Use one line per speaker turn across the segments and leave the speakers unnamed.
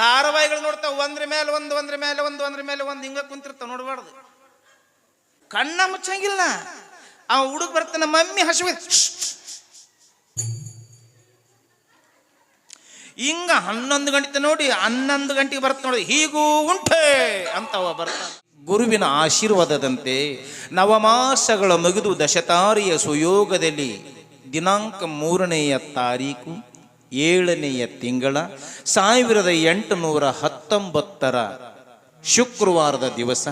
ಧಾರಾವಾಹಿಗಳು ನೋಡ್ತಾವ ಒಂದ್ರ ಮೇಲೆ ಒಂದು, ಒಂದ್ರ ಮೇಲೆ ಒಂದು, ಒಂದ್ರ ಮೇಲೆ ಒಂದು, ಹಿಂಗ ಕುಂತಿರ್ತಾವ ನೋಡಬಾರ್ದು. ಕಣ್ಣ ಮುಚ್ಚಂಗಿಲ್ಲ. ಆ ಹುಡುಗ ಬರ್ತಾನ ಮಮ್ಮಿ ಹಸುವೆ ಹಿಂಗ ಹನ್ನೊಂದು ಗಂಟೆ ನೋಡಿ, ಹನ್ನೊಂದು ಗಂಟೆಗೆ ಬರ್ತ ನೋಡಿ, ಹೀಗೂ ಉಂಟೆ ಅಂತವ ಬರ್ತ ಗುರುವಿನ ಆಶೀರ್ವಾದದಂತೆ ನವಮಾಸಗಳ ಮುಗಿದು ದಶತಾರಿಯ ಸುಯೋಗದಲ್ಲಿ ದಿನಾಂಕ ಮೂರನೆಯ ತಾರೀಕು ಏಳನೆಯ ತಿಂಗಳ ಸಾವಿರದ ಎಂಟುನೂರ ಹತ್ತೊಂಬತ್ತರ ಶುಕ್ರವಾರದ ದಿವಸ,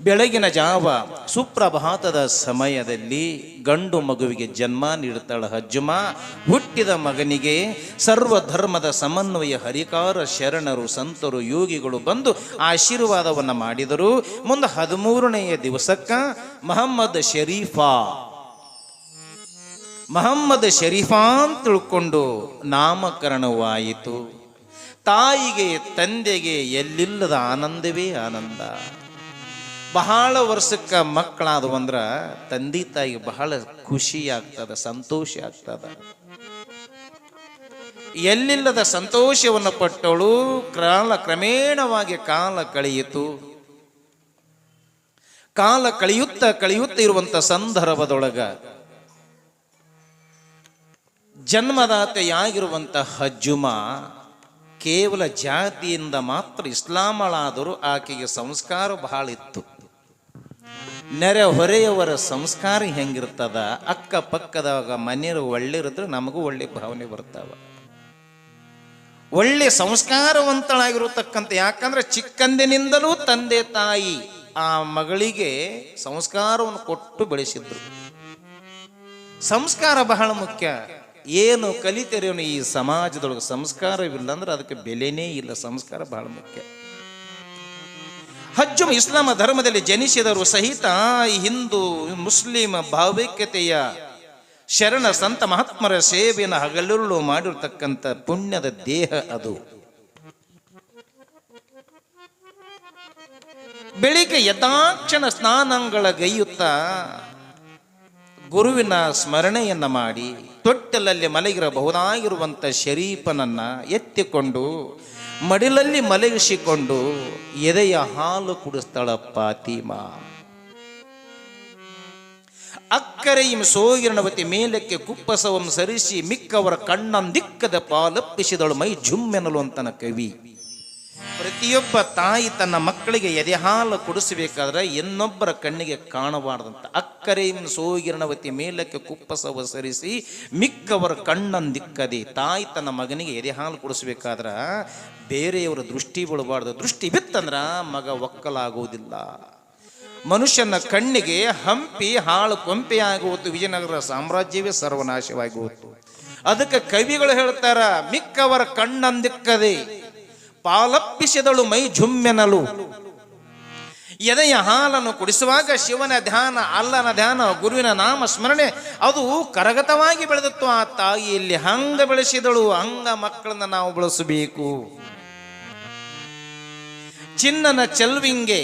ಬೆಳಗಿನ ಜಾವ ಸುಪ್ರಭಾತದ ಸಮಯದಲ್ಲಿ ಗಂಡು ಮಗುವಿಗೆ ಜನ್ಮ ನೀಡುತ್ತಾಳ ಹಜ್ಜುಮ ಹುಟ್ಟಿದ ಮಗನಿಗೆ ಸರ್ವಧರ್ಮದ ಸಮನ್ವಯ ಹರಿಕಾರ ಶರಣರು ಸಂತರು ಯೋಗಿಗಳು ಬಂದು ಆಶೀರ್ವಾದವನ್ನು ಮಾಡಿದರು. ಮುಂದೆ ಹದಿಮೂರನೆಯ ದಿವಸಕ್ಕ ಮಹಮ್ಮದ್ ಶರೀಫಾ ಮಹಮ್ಮದ್ ಶರೀಫಾನ್ ತಿಳ್ಕೊಂಡು ನಾಮಕರಣವಾಯಿತು. ತಾಯಿಗೆ, ತಂದೆಗೆ ಎಲ್ಲಿಲ್ಲದ ಆನಂದವೇ ಆನಂದ. ಬಹಳ ವರ್ಷಕ್ಕೆ ಮಕ್ಕಳಾದವು ಅಂದ್ರ ತಂದೆ ತಾಯಿಗೆ ಬಹಳ ಖುಷಿ ಆಗ್ತದ, ಸಂತೋಷ ಆಗ್ತದ. ಎಲ್ಲಿಲ್ಲದ ಸಂತೋಷವನ್ನು ಪಟ್ಟವಳು ಕಾಲ ಕ್ರಮೇಣವಾಗಿ ಕಾಲ ಕಳೆಯಿತು. ಕಾಲ ಕಳೆಯುತ್ತಾ ಕಳೆಯುತ್ತಾ ಇರುವಂತ ಸಂದರ್ಭದೊಳಗ ಜನ್ಮದಾತೆಯಾಗಿರುವಂತ ಹಜ್ಜುಮ ಕೇವಲ ಜಾತಿಯಿಂದ ಮಾತ್ರ ಇಸ್ಲಾಮಳಾದರೂ ಆಕೆಗೆ ಸಂಸ್ಕಾರ ಬಹಳ ಇತ್ತು. ನೆರೆ ಹೊರೆಯವರ ಸಂಸ್ಕಾರ ಹೆಂಗಿರ್ತದ? ಅಕ್ಕಪಕ್ಕದಾಗ ಮನೆಯರು ಒಳ್ಳೆರಿದ್ರೆ ನಮಗೂ ಒಳ್ಳೆ ಭಾವನೆ ಬರ್ತಾವ. ಒಳ್ಳೆ ಸಂಸ್ಕಾರವಂತಳಾಗಿರತಕ್ಕಂಥ ಯಾಕಂದ್ರೆ ಚಿಕ್ಕಂದಿನಿಂದಲೂ ತಂದೆ ತಾಯಿ ಆ ಮಗಳಿಗೆ ಸಂಸ್ಕಾರವನ್ನು ಕೊಟ್ಟು ಬೆಳೆಸಿದ್ರು. ಸಂಸ್ಕಾರ ಬಹಳ ಮುಖ್ಯ. ಏನು ಕಲಿತಿರೋನು ಈ ಸಮಾಜದೊಳಗೆ ಸಂಸ್ಕಾರವಿಲ್ಲ ಅಂದ್ರೆ ಅದಕ್ಕೆ ಬೆಲೆನೇ ಇಲ್ಲ. ಸಂಸ್ಕಾರ ಬಹಳ ಮುಖ್ಯ. ಹಜ್ಜು ಇಸ್ಲಾಮ ಧರ್ಮದಲ್ಲಿ ಜನಿಸಿದವರು ಸಹಿತ ಹಿಂದೂ ಮುಸ್ಲಿಂ ಭಾವೈಕ್ಯತೆಯ ಶರಣ ಸಂತ ಮಹಾತ್ಮರ ಸೇವೆಯನ್ನು ಹಗಲುರುಳು ಮಾಡಿರ್ತಕ್ಕಂಥ ಪುಣ್ಯದ ದೇಹ ಅದು. ಬೆಳಿಗ್ಗೆ ಯಥಾಕ್ಷಣ ಸ್ನಾನಗಳ ಗೈಯುತ್ತಾ ಗುರುವಿನ ಸ್ಮರಣೆಯನ್ನು ಮಾಡಿ ತೊಟ್ಟಲಲ್ಲಿ ಮಲಗಿರಬಹುದಾಗಿರುವಂಥ ಶರೀಫನನ್ನ ಎತ್ತಿಕೊಂಡು, ಮಡಿಲಲ್ಲಿ ಮಲಗಿಸಿಕೊಂಡು ಎದೆಯ ಹಾಲು ಕುಡಿಸ್ತಾಳ ಪಾತಿಮಾ ಅಕ್ಕರೆಯ ಸೋಗಿರಣವತಿ ಮೇಲಕ್ಕೆ ಕುಪ್ಪಸವನ್ನು ಸರಿಸಿ ಮಿಕ್ಕವರ ಕಣ್ಣಂದಿಕ್ಕದ ಪಾಲಪ್ಪಿಸಿದಳು ಮೈ ಜುಮ್ಮೆನಲು ಅಂತನ ಕವಿ. ಪ್ರತಿಯೊಬ್ಬ ತಾಯಿ ತನ್ನ ಮಕ್ಕಳಿಗೆ ಎದೆಹಾಲು ಕುಡಿಸಬೇಕಾದ್ರೆ ಇನ್ನೊಬ್ಬರ ಕಣ್ಣಿಗೆ ಕಾಣಬಾರ್ದಂತ. ಅಕ್ಕರೆಯನ್ನು ಸೋಗಿರಣವತಿ ಮೇಲಕ್ಕೆ ಕುಪ್ಪಸವ ಸರಿಸಿ ಮಿಕ್ಕವರ ಕಣ್ಣಂದಿಕ್ಕದೆ ತಾಯಿ ತನ್ನ ಮಗನಿಗೆ ಎದೆಹಾಲು ಹಾಲು ಕುಡಿಸ್ಬೇಕಾದ್ರ ಬೇರೆಯವರ ದೃಷ್ಟಿ ಬೀಳಬಾರ್ದು. ದೃಷ್ಟಿ ಬಿತ್ತಂದ್ರ ಮಗ ಒಕ್ಕಲಾಗುವುದಿಲ್ಲ. ಮನುಷ್ಯನ ಕಣ್ಣಿಗೆ ಹಂಪಿ ಹಾಳು ಕೊಂಪೆ ಆಗುವುದು ವಿಜಯನಗರ ಸಾಮ್ರಾಜ್ಯವೇ ಸರ್ವನಾಶವಾಗಿ ಹೋಯ್ತು. ಅದಕ್ಕೆ ಕವಿಗಳು ಹೇಳ್ತಾರ, ಮಿಕ್ಕವರ ಕಣ್ಣಂದಿಕ್ಕದೆ ಪಾಲಪ್ಪಿಸಿದಳು ಮೈ ಝುಮ್ಮೆನಲು ಎದೆಯ ಹಾಲನ್ನು ಕುಡಿಸುವಾಗ ಶಿವನ ಧ್ಯಾನ, ಅಲ್ಲನ ಧ್ಯಾನ, ಗುರುವಿನ ನಾಮ ಸ್ಮರಣೆ ಅದು ಕರಗತವಾಗಿ ಬೆಳೆದತ್ತು. ಆ ತಾಯಿಯಲ್ಲಿ ಹಂಗ ಬೆಳೆಸಿದಳು, ಹಂಗ ಮಕ್ಕಳನ್ನ ನಾವು ಬಳಸಬೇಕು. ಚಿನ್ನನ ಚೆಲ್ವಿಂಗೆ,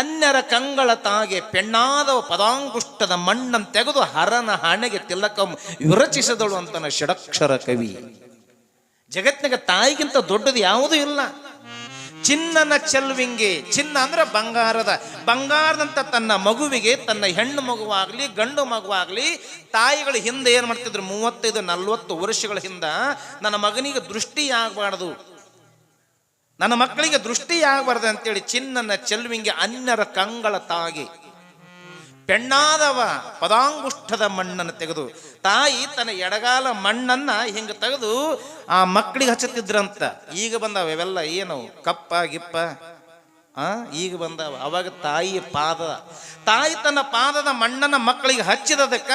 ಅನ್ಯರ ಕಂಗಳ ತಾಗೆ ಪೆಣ್ಣಾದ ಪದಾಂಗುಷ್ಟದ ಮಣ್ಣನ್ನು ತೆಗೆದು ಹರನ ಹಣೆಗೆ ತಿಲಕಂ ವಿರಚಿಸಿದಳು ಅಂತನ ಷಡಕ್ಷರ ಕವಿ. ಜಗತ್ತಿನಾಗ ತಾಯಿಗಿಂತ ದೊಡ್ಡದು ಯಾವುದೂ ಇಲ್ಲ. ಚಿನ್ನನ ಚೆಲ್ವಿಂಗೆ, ಚಿನ್ನ ಅಂದ್ರೆ ಬಂಗಾರದ, ಬಂಗಾರದಂತ ತನ್ನ ಮಗುವಿಗೆ, ತನ್ನ ಹೆಣ್ಣು ಮಗುವಾಗ್ಲಿ, ಗಂಡು ಮಗುವಾಗ್ಲಿ, ತಾಯಿಗಳು ಹಿಂದೆ ಏನು ಮಾಡ್ತಿದ್ರು? ಮೂವತ್ತೈದು, ನಲ್ವತ್ತು ವರ್ಷಗಳ ಹಿಂದ ನನ್ನ ಮಗನಿಗೆ ದೃಷ್ಟಿ ಆಗಬಾರ್ದು. ನನ್ನ ಮಕ್ಕಳಿಗೆ ದೃಷ್ಟಿ ಆಗಬಾರ್ದು ಅಂತೇಳಿ ಚಿನ್ನನ ಚೆಲ್ವಿಂಗೆ ಅನ್ಯರ ಕಂಗಳ ತಾಗಿ ಪೆಣ್ಣಾದವ ಪದಾಂಗುಷ್ಠದ ಮಣ್ಣನ್ನು ತೆಗೆದು, ತಾಯಿ ತನ್ನ ಎಡಗಾಲ ಮಣ್ಣನ್ನ ಹಿಂಗೆ ತೆಗೆದು ಆ ಮಕ್ಕಳಿಗೆ ಹಚ್ಚುತ್ತಿದ್ರಂತ. ಈಗ ಬಂದಾವ ಇವೆಲ್ಲ ಏನು ಕಪ್ಪ, ಗಿಪ್ಪ, ಆ? ಈಗ ಬಂದಾವ. ಅವಾಗ ತಾಯಿ ಪಾದ. ತಾಯಿ ತನ್ನ ಪಾದದ ಮಣ್ಣನ್ನ ಮಕ್ಕಳಿಗೆ ಹಚ್ಚಿದದಕ್ಕ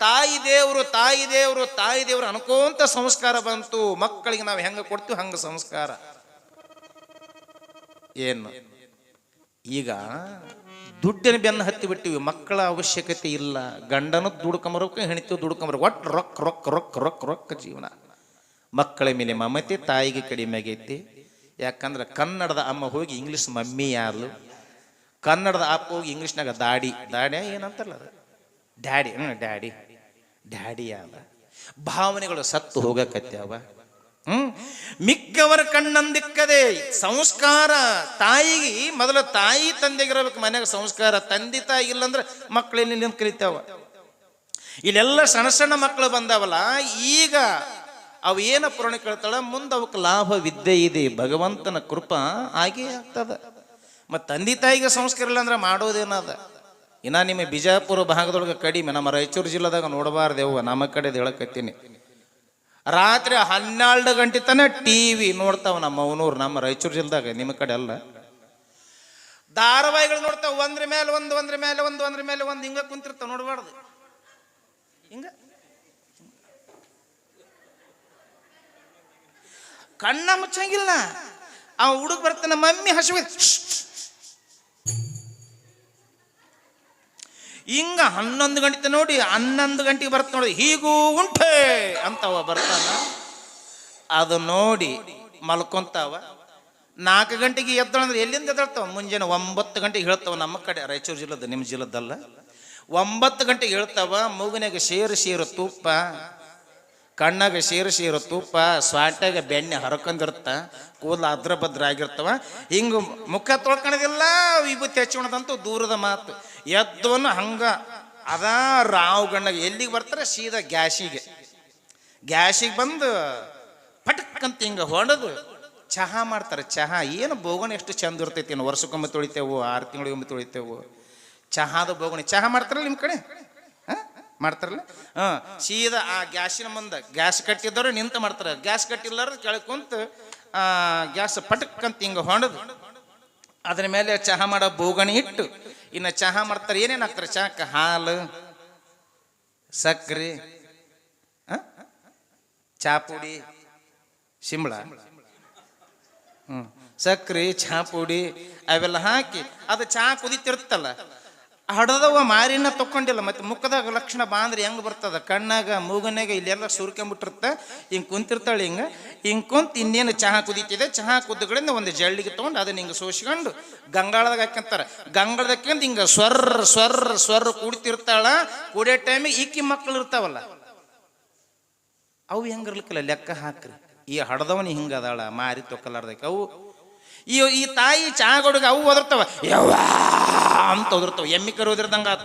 ತಾಯಿ ದೇವರು ತಾಯಿ ದೇವರು ತಾಯಿ ದೇವರು ಅನ್ಕೋಂತ ಸಂಸ್ಕಾರ ಬಂತು. ಮಕ್ಕಳಿಗೆ ನಾವು ಹೆಂಗೆ ಕೊಡ್ತೀವಿ ಹಂಗ ಸಂಸ್ಕಾರ. ಏನು? ಈಗ ದುಡ್ಡಿನ ಬೆನ್ನು ಹತ್ತಿ ಬಿಟ್ಟಿವಿ, ಮಕ್ಕಳ ಅವಶ್ಯಕತೆ ಇಲ್ಲ. ಗಂಡನು ದುಡ್ಕೊಂಬರೋಕೆ ಹೆಣಿತು ದುಡ್ಕೊಂಬರ ಒಟ್ಟು ರೊಕ್ಕ ರೊಕ್ಕ ರೊಕ್ಕ ರೊಕ್ಕ ರೊಕ್ಕ ಜೀವನ. ಮಕ್ಕಳ ಮೇಲೆ ಮಮತೆ, ತಾಯಿಗೆ ಕಡಿಮೆ ಆಗೈತಿ. ಯಾಕಂದ್ರೆ ಕನ್ನಡದ ಅಮ್ಮ ಹೋಗಿ ಇಂಗ್ಲೀಷ್ ಮಮ್ಮಿ ಯಾರು ಕನ್ನಡದ ಅಪ್ಪ ಹೋಗಿ ಇಂಗ್ಲೀಷ್ನಾಗ ದಾಡಿ. ದಾಡಿ ಏನಂತಲ್ಲ ಅದು? ಡ್ಯಾಡಿ ಹ್ಞೂ ಡ್ಯಾಡಿ. ಡ್ಯಾಡಿ ಯಾರ ಭಾವನೆಗಳು ಸತ್ತು ಹೋಗಕತ್ಯಾವ. ಹ್ಮ್? ಮಿಕ್ಕವರ ಕಣ್ಣಂದಿಕ್ಕದೆ ಸಂಸ್ಕಾರ ತಾಯಿಗೆ, ಮೊದಲು ತಾಯಿ ತಂದೆಗಿರಬೇಕು, ಮನೆಯಾಗ ಸಂಸ್ಕಾರ ತಂದೆ ತಾಯಿ ಇಲ್ಲಂದ್ರೆ ಮಕ್ಕಳು ಎಲ್ಲಿ ಕಲಿತಾವ? ಇಲ್ಲೆಲ್ಲ ಸಣ್ಣ ಸಣ್ಣ ಮಕ್ಕಳು ಬಂದಾವಲ್ಲ, ಈಗ ಅವು ಏನ ಪುರಾಣ ಕೇಳ್ತಾಳ? ಮುಂದೆ ಅವಕ್ಕೆ ಲಾಭ ವಿದ್ಯೆ ಇದೆ, ಭಗವಂತನ ಕೃಪ ಹಾಗೇ ಆಗ್ತದ. ಮತ್ತು ತಂದೆ ತಾಯಿಗೆ ಸಂಸ್ಕಾರ ಇಲ್ಲ ಅಂದ್ರೆ ಮಾಡೋದೇನದ? ಇನ್ನ ನಿಮ್ಮ ಬಿಜಾಪುರ ಭಾಗದೊಳಗೆ ಕಡಿಮೆ, ನಮ್ಮ ರಾಯಚೂರು ಜಿಲ್ಲೆದಾಗ ನೋಡಬಾರ್ದೇವ ನಮ್ಮ ಕಡೆ ಹೇಳಕತ್ತೀನಿ. ರಾತ್ರಿ ಹನ್ನೆರಡು ಗಂಟೆ ತನಕ ಟಿ ವಿ ನೋಡ್ತಾವ ನಮ್ಮ ಅವನೂರು, ನಮ್ಮ ರಾಯಚೂರು ಜಿಲ್ದಾಗ ನಿಮ್ಮ ಕಡೆ ಅಲ್ಲ. ಧಾರಾವಾಹಿಗಳು ನೋಡ್ತಾವ, ಒಂದ್ರ ಮೇಲೆ ಒಂದು, ಒಂದ್ರ ಮೇಲೆ ಒಂದು, ಒಂದ್ರ ಮೇಲೆ ಒಂದು, ಹಿಂಗ ಕುಂತಿರ್ತಾವ, ನೋಡಬಾರ್ದು. ಹಿಂಗ? ಕಣ್ಣ ಮುಚ್ಚಂಗಿಲ್ಲ. ಆ ಹುಡುಗ ಬರ್ತಾನ, ಮಮ್ಮಿ ಹಸುವೆ ಹಿಂಗ ಹನ್ನೊಂದು ಗಂಟೆ ನೋಡಿ, ಹನ್ನೊಂದು ಗಂಟೆಗೆ ಬರ್ತ ನೋಡಿ, ಹೀಗೂ ಉಂಟೆ ಅಂತವ ಬರ್ತಾನ. ಅದು ನೋಡಿ ಮಲ್ಕೊಂತಾವ. ನಾಲ್ಕು ಗಂಟೆಗೆ ಎದ್ದಳಂದ್ರೆ ಎಲ್ಲಿಂದ ಎದ್ದಳ್ತಾವ? ಮುಂಜಾನೆ ಒಂಬತ್ತು ಗಂಟೆಗೆ ಹೇಳ್ತಾವ ನಮ್ಮ ಕಡೆ, ರಾಯಚೂರು ಜಿಲ್ಲದ, ನಿಮ್ಮ ಜಿಲ್ಲದಲ್ಲ. ಒಂಬತ್ತು ಗಂಟೆಗೆ ಹೇಳ್ತಾವ ಮೂಗನಾಗ ಸೇರು ಸೇರು ತುಪ್ಪ ಕಣ್ಣಾಗ ಸೇರು ಇರೋ ತುಪ್ಪ, ಸ್ವಾಟ್ಯಾಗ ಬೆಣ್ಣೆ ಹರ್ಕೊಂಡಿರ್ತ ಕೂದಲು ಅದ್ರ ಭದ್ರ ಆಗಿರ್ತವ ಹಿಂಗ ಮುಖ ತೊಳ್ಕೊಳೋದಿಲ್ಲ ವಿಭೂತಿ ಹಚ್ಕೊಳದಂತೂ ದೂರದ ಮಾತು. ಎದ್ದವನು ಹಂಗ, ಅದಾ ರಾವ್ ಗಣ್ಣಾಗ ಎಲ್ಲಿಗೆ ಬರ್ತಾರೆ? ಸೀದಾ ಗ್ಯಾಸಿಗೆ. ಗ್ಯಾಸಿಗೆ ಬಂದು ಪಟಕ್ಕಂತ ಹಿಂಗೆ ಹೊಡೆದು ಚಹಾ ಮಾಡ್ತಾರೆ. ಚಹಾ, ಏನು ಬೋಗಣಿ ಎಷ್ಟು ಚಂದ ಇರ್ತೈತಿ ಏನು, ವರ್ಷಕ್ಕೊಮ್ಮೆ ತೊಳಿತೇವು, ಆರು ತಿಂಗಳಿಗೊಮ್ಮೆ ತೊಳಿತೇವು. ಚಹಾದ ಬೋಗಣಿ. ಚಹಾ ಮಾಡ್ತಾರಲ್ಲ ನಿಮ್ಮ ಕಡೆ? ಮಾಡ್ತಾರಲ್ಲ? ಹಾಂ, ಸೀದಾ ಆ ಗ್ಯಾಸಿನ ಮುಂದೆ ಗ್ಯಾಸ್ ಕಟ್ಟಿದ್ದವ್ರು ನಿಂತ ಮಾಡ್ತಾರೆ. ಗ್ಯಾಸ್ ಕಟ್ಟಿಲ್ಲಾರ ಕೆಳಗೆ ಕುಂತು, ಆ, ಗ್ಯಾಸ್ ಪಟಕ್ಕಂತ ಹಿಂಗೆ ಹೊಣದು ಅದ್ರ ಮೇಲೆ ಚಹಾ ಮಾಡೋ ಬೋಗಣಿ ಇಟ್ಟು, ಇನ್ನು ಚಹಾ ಮಾಡ್ತಾರೆ, ಏನೇನು ಹಾಕ್ತಾರೆ? ಚಹಾಕ್ಕೆ ಹಾಲು ಸಕ್ಕರೆ ಚಾಪುಡಿ ಶಿಂಬಳ ಹ್ಞೂ ಸಕ್ರೆ, ಚಹಾ ಪುಡಿ, ಅವೆಲ್ಲ ಹಾಕಿ, ಅದು ಚಹಾ ಕುದಿತಿರುತ್ತಲ್ಲ ಹಡದವ ಮಾರಿನ ತಕ್ಕೊಂಡಿಲ್ಲ. ಮತ್ತೆ ಮುಖದಾಗ ಲಕ್ಷಣ ಬಾಂದ್ರೆ ಹೆಂಗೆ ಬರ್ತದ? ಕಣ್ಣಾಗ ಮೂಗನಾಗ ಇಲ್ಲೆಲ್ಲ ಸುರ್ಕೊಂಬಿಟ್ಟಿರುತ್ತೆ. ಹಿಂಗೆ ಕುಂತಿರ್ತಾಳೆ ಹಿಂಗೆ. ಹಿಂಗೆ ಕುಂತ ಇನ್ನೇನು ಚಹಾ ಕುದೀತಿದೆ. ಚಹಾ ಕುದ್ದಗಳಿಂದ ಒಂದು ಜಳ್ಳಿಗೆ ತೊಗೊಂಡು ಅದನ್ನ ಹಿಂಗೆ ಸೋಸ್ಕೊಂಡು ಗಂಗಾಳದಾಗ ಹಾಕಂತಾರೆ ಗಂಗಾಳದಕ್ಕಿಂತ ಹಿಂಗೆ ಸ್ವರ್ ಸ್ವರ್ ಸ್ವರ್ ಕುಡ್ತಿರ್ತಾಳ. ಕುಡಿಯೋ ಟೈಮಿಗೆ ಈಕಿ ಮಕ್ಕಳು ಇರ್ತಾವಲ್ಲ. ಅವು ಹೆಂಗಿರ್ಲಿಕ್ಕಿಲ್ಲ ಲೆಕ್ಕ ಹಾಕ್ರಿ. ಈ ಹಡದವನಿ ಹಿಂಗದಾಳ ಮಾರಿ ತೊಕ್ಕಲಾರ್ದಕ್ಕೆ. ಅವು ಈ ಈ ತಾಯಿ ಚಹಾ ಚಾಗೊಡಗ ಅವು ಒದರ್ತಾವ. ಯವ್ವ ಅಂತ ಒದರ್ತಾವ. ಎಮ್ಮಿ ಕರು ಒದಿರ್ದಂಗ ಆತ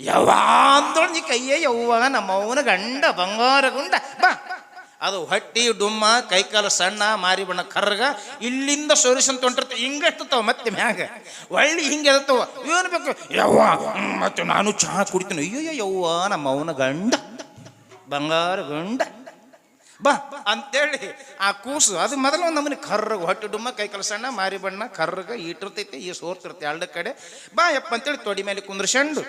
ಯವ್ವ ಅಂತೊಳ್ ನೀ ಕೈಯೇ ಯವ್ವ ನಮ್ಮ ಅವನ ಗಂಡ ಬಂಗಾರ ಗುಂಡ. ಬಾ. ಅದು ಹೊಟ್ಟಿ, ಡುಮ್ಮ, ಕೈಕಾಲು ಸಣ್ಣ, ಮಾರಿ ಬಣ್ಣ ಕರ್ಗ ಇಲ್ಲಿಂದ ಸೊರಿಸಂತ ಹಿಂಗೆ ಹಿಂಗತ್ತವ ಮತ್ತೆ ಮ್ಯಾಗ. ಒಳ್ಳೆ ಹಿಂಗೆ ಎದತ್ತವ. ಏನು ಬೇಕು? ಯವ್ವ ಮತ್ತೆ ನಾನು ಚಹಾ ಕುಡಿತೀನಿ. ಅಯ್ಯೋ ಯವ್ವ ನಮ್ಮ ಅವನ ಗಂಡ. ಬಂಗಾರ ಗಂಡ. ಬಾ ಅಂತೇಳಿ ಆ ಕೂಸು, ಅದು ಮೊದಲು ಒಂದು ನಮ್ಮನೆ ಕರ್ರಗ ಹೊಟ್ಟೆ ಡುಮ್ಮ ಕೈ ಕಲಸಣ್ಣ ಮಾರಿ ಬಣ್ಣ, ಕರ್ರಗ ಇಟ್ಟಿರ್ತೈತೆ ಈ ಸೋರ್ತಿರುತ್ತೆ ಎರಡು ಕಡೆ. ಬಾ ಯಪ್ಪ ಅಂತೇಳಿ ತೊಡಿ ಮೇಲೆ ಕುಂದ್ರಸಂಡು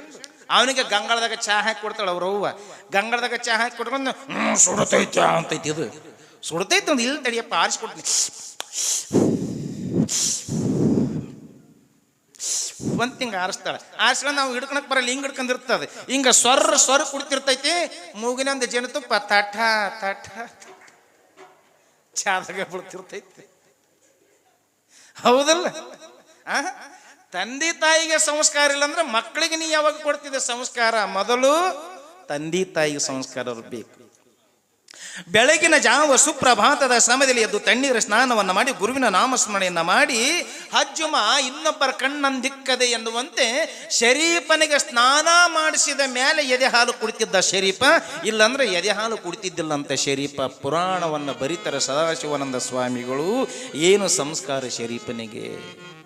ಅವನಿಗೆ ಗಂಗಳದಾಗ ಚಹಾ ಹಾಕಿ ಕೊಡ್ತಾಳೆ ಅವ್ರ ಅವ್ವ. ಗಂಗಾಳದಾಗ ಚಹಾ ಹಾಕಿ ಕೊಟ್ಕೊಂಡು ಸುಡತೈತೆ ಅಂತೈತಿ ಇದು ಸುಡತೈತೆ ಒಂದು ಇಲ್ಲಿ ತಡಿಯಪ್ಪ ಆರಿಸ್ಕೊಡ್ತೀನಿ. ಒಂದ್ ಹಿಂಗೆ ಆರಿಸ್ತಾಳೆ. ಆರಿಸ್ಕೊಂಡು ನಾವು ಹಿಡ್ಕೊಳಕ್ ಬರಲ್ಲ, ಹಿಂಗೆ ಹಿಡ್ಕೊಂಡಿರ್ತದೆ ಹಿಂಗ ಸ್ವರ್ರ ಸ್ವರ್ ಕುಡ್ತಿರ್ತೈತಿ, ಮೂಗಿನೊಂದು ಜೇನುತುಪ್ಪ ತಠ ತಠ ಚಾದಾಗ ಬಿಡ್ತಿರ್ತೈತಿ. ಹೌದಲ್ಲ? ತಂದೆ ತಾಯಿಗೆ ಸಂಸ್ಕಾರ ಇಲ್ಲ ಅಂದ್ರೆ ಮಕ್ಕಳಿಗೆ ನೀ ಯಾವಾಗ ಕೊಡ್ತಿದ್ದೆ ಸಂಸ್ಕಾರ? ಮೊದಲು ತಂದೆ ತಾಯಿಗೆ ಸಂಸ್ಕಾರ ಇರಬೇಕು. ಬೆಳಗಿನ ಜಾವ ಸುಪ್ರಭಾತದ ಸಮಯದಲ್ಲಿ ಎದ್ದು ತಣ್ಣೀರ ಸ್ನಾನವನ್ನು ಮಾಡಿ ಗುರುವಿನ ನಾಮಸ್ಮರಣೆಯನ್ನು ಮಾಡಿ, ಹಜ್ಜುಮ, ಇನ್ನೊಬ್ಬರ ಕಣ್ಣಂದಿಕ್ಕದೆ ಎನ್ನುವಂತೆ ಶರೀಫನಿಗೆ ಸ್ನಾನ ಮಾಡಿಸಿದ ಮೇಲೆ ಎದೆ ಹಾಲು ಕುಡಿತಿದ್ದ ಶರೀಫ, ಇಲ್ಲಂದ್ರೆ ಎದೆ ಹಾಲು ಕುಡಿತಿದ್ದಿಲ್ಲಂತೆ ಶರೀಫ. ಪುರಾಣವನ್ನು ಬರಿತರ ಸದಾಶಿವಾನಂದ ಸ್ವಾಮಿಗಳು, ಏನು ಸಂಸ್ಕಾರ ಶರೀಫನಿಗೆ?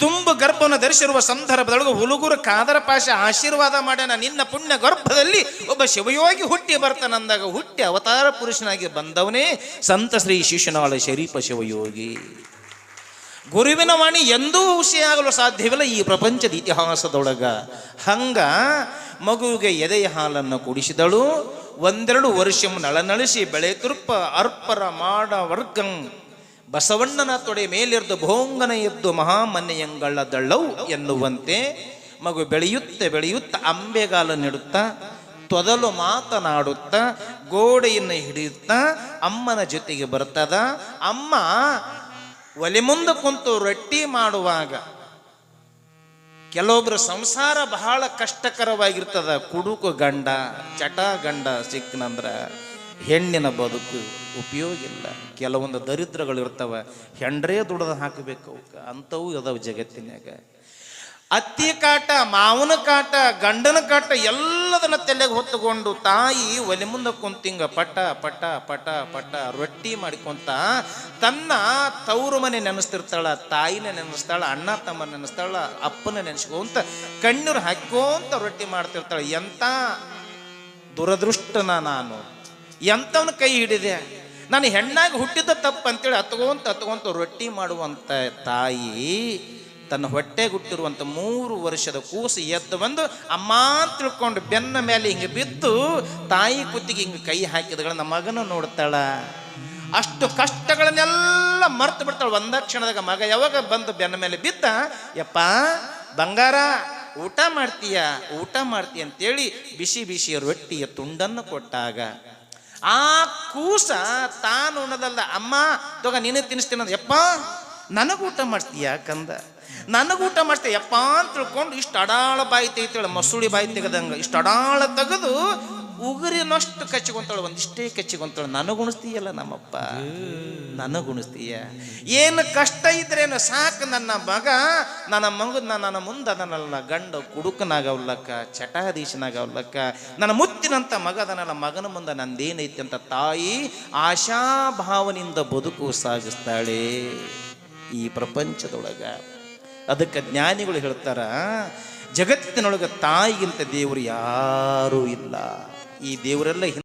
ತುಂಬ ಗರ್ಭವನ್ನು ಧರಿಸಿರುವ ಸಂದರ್ಭದೊಳಗೆ ಹುಲುಗುರು ಕಾದರ ಪಾಶ ಆಶೀರ್ವಾದ ಮಾಡ್ಯಾನ. ನಿನ್ನ ಪುಣ್ಯ ಗರ್ಭದಲ್ಲಿ ಒಬ್ಬ ಶಿವಯೋಗಿ ಹುಟ್ಟಿ ಬರ್ತಾನಂದಾಗ ಹುಟ್ಟಿ ಅವತಾರ ಪುರುಷನಾಗಿ ಬಂದವನೇ ಸಂತ ಶ್ರೀ ಶಿಶುನಾಳ ಶರೀಪ ಶಿವಯೋಗಿ. ಗುರುವಿನ ವಾಣಿ ಎಂದೂ ಹುಷಿಯಾಗಲು ಸಾಧ್ಯವಿಲ್ಲ ಈ ಪ್ರಪಂಚದ ಇತಿಹಾಸದೊಳಗ. ಹಂಗ ಮಗುವಿಗೆ ಎದೆಯ ಹಾಲನ್ನು ಕುಡಿಸಿದಳು. ಒಂದೆರಡು ವರ್ಷ ನಳನಳಿಸಿ ಬೆಳೆ ತುರ್ಪ ಅರ್ಪರ ಮಾಡ ವರ್ಗಂ ಬಸವಣ್ಣನ ತೊಡೆ ಮೇಲಿರ್ದು ಭೋಂಗನ ಎದ್ದು ಮಹಾಮನೆಯಂಗಳದಳ್ಳವು ಎನ್ನುವಂತೆ ಮಗು ಬೆಳೆಯುತ್ತ ಬೆಳೆಯುತ್ತ ಅಂಬೆಗಾಲ ನೆಡುತ್ತಾ, ತೊದಲು ಮಾತನಾಡುತ್ತಾ, ಗೋಡೆಯನ್ನು ಹಿಡಿಯುತ್ತಾ ಅಮ್ಮನ ಜೊತೆಗೆ ಬರ್ತದ. ಅಮ್ಮ ಒಲೆ ಮುಂದೆ ಕುಂತು ರೊಟ್ಟಿ ಮಾಡುವಾಗ ಕೆಲವೊಬ್ಬರ ಸಂಸಾರ ಬಹಳ ಕಷ್ಟಕರವಾಗಿರ್ತದ. ಕುಡುಕು ಗಂಡ, ಚಟ ಗಂಡ ಸಿಕ್ಕನಂದ್ರ ಹೆಣ್ಣಿನ ಬದುಕು ಉಪಯೋಗ ಇಲ್ಲ. ಕೆಲವೊಂದು ದರಿದ್ರಗಳು ಇರ್ತವೆ ಹೆಂಡ್ರೇ ದುಡ್ದು ಹಾಕಬೇಕು ಅವಕ್ಕೆ. ಅಂಥವು ಇದಾವೆ ಜಗತ್ತಿನಾಗ ಅತ್ತಿ ಕಾಟ, ಮಾವನ ಕಾಟ, ಗಂಡನ ಕಾಟ ಎಲ್ಲದನ್ನ ತಲೆಗೆ ಹೊತ್ತುಕೊಂಡು ತಾಯಿ ಒಲೆ ಮುಂದೆ ಕುಂತಿಂಗ ಪಟ ಪಟ ಪಟ ಪಟ ರೊಟ್ಟಿ ಮಾಡಿಕೊಂತ ತನ್ನ ತವರು ಮನೆ ನೆನೆಸ್ತಿರ್ತಾಳ, ತಾಯಿನ ನೆನೆಸ್ತಾಳ, ಅಣ್ಣ ತಮ್ಮ ನೆನೆಸ್ತಾಳ, ಅಪ್ಪನ ನೆನೆಸ್ಕೊಂತ ಕಣ್ಣೀರು ಹಾಕ್ಕೊಂತ ರೊಟ್ಟಿ ಮಾಡ್ತಿರ್ತಾಳ. ಎಂತ ದುರದೃಷ್ಟನ ನಾನು. ಎಂಥವನ ಕೈ ಹಿಡಿದೆ? ನಾನು ಹೆಣ್ಣಾಗಿ ಹುಟ್ಟಿದ ತಪ್ಪು ಅಂತೇಳಿ ಹತ್ಕೊಂತ ಹತ್ಕೊಂತ ರೊಟ್ಟಿ ಮಾಡುವಂಥ ತಾಯಿ ತನ್ನ ಹೊಟ್ಟೆ ಹುಟ್ಟಿರುವಂಥ ಮೂರು ವರ್ಷದ ಕೂಸು ಎದ್ದು ಬಂದು, ಅಮ್ಮ ತಿಳ್ಕೊಂಡು ಬೆನ್ನ ಮೇಲೆ ಹಿಂಗೆ ಬಿದ್ದು ತಾಯಿ ಕುತ್ತಿಗೆ ಹಿಂಗೆ ಕೈ ಹಾಕಿದಗಳ ನಮ್ಮ ಮಗನ ನೋಡ್ತಾಳ. ಅಷ್ಟು ಕಷ್ಟಗಳನ್ನೆಲ್ಲ ಮರ್ತು ಬಿಡ್ತಾಳೆ. ಒಂದ ಕ್ಷಣದಾಗ ಮಗ ಯಾವಾಗ ಬಂದು ಬೆನ್ನ ಮೇಲೆ ಬಿದ್ದ, ಯಪ್ಪ ಬಂಗಾರ, ಊಟ ಮಾಡ್ತೀಯ ಊಟ ಮಾಡ್ತೀಯ ಅಂತೇಳಿ ಬಿಸಿ ಬಿಸಿ ರೊಟ್ಟಿಯ ತುಂಡನ್ನು ಕೊಟ್ಟಾಗ ಆ ಕೂಸ ತಾನು ಉಣ್ಣದಲ್ಲ ಅಮ್ಮ ತಗ ನೀನೇ ತಿನ್ನಿಸ್ತೀನಿ ಅಂದ, ಯಪ್ಪ, ನನಗೆ ಊಟ ಮಾಡ್ತೀಯ? ಕಂದ. ನನಗೂಟ ಮಾಡ್ತೀಯ, ಯಪ್ಪ? ಅಂತ ತಿಳ್ಕೊಂಡು ಇಷ್ಟು ಅಡಾಳ ಬಾಯಿ ತೆಗಿತಾಳೆ ಮಸೂಳಿ ಬಾಯಿ ತೆಗೆದಂಗ, ಇಷ್ಟು ಅಡಾಳ ತೆಗೆದು ಉಗುರಿನಷ್ಟು ಕಚ್ಚಿಕೊಂತಾಳು, ಒಂದಿಷ್ಟೇ ಕಚ್ಚಿಕೊಂತಾಳು. ನನಗುಣಿಸ್ತೀಯಲ್ಲ ನಮ್ಮಪ್ಪ? ನನಗುಣಿಸ್ತೀಯ ಏನು ಕಷ್ಟ ಇದ್ರೇನು ಸಾಕು ನನ್ನ ಮಗ, ನನ್ನ ಮಗು ನನ್ನ ಮುಂದೆ ಅದನ್ನಲ್ಲ ಗಂಡ ಕುಡುಕನಾಗವ್ಲಕ್ಕ ಚಟಾಧೀಶನಾಗವ್ಲಕ್ಕ ನನ್ನ ಮುತ್ತಿನಂಥ ಮಗ ಅದನ್ನಲ್ಲ ಮಗನ ಮುಂದೆ ನಂದೇನೈತಿ ಅಂತ ತಾಯಿ ಆಶಾಭಾವನಿಂದ ಬದುಕು ಸಾಗಿಸ್ತಾಳೆ ಈ ಪ್ರಪಂಚದೊಳಗೆ. ಅದಕ್ಕೆ ಜ್ಞಾನಿಗಳು ಹೇಳ್ತಾರ, ಜಗತ್ತಿನೊಳಗೆ ತಾಯಿಗಿಂತ ದೇವರು ಯಾರೂ ಇಲ್ಲ. ಈ ದೇವರೆಲ್ಲ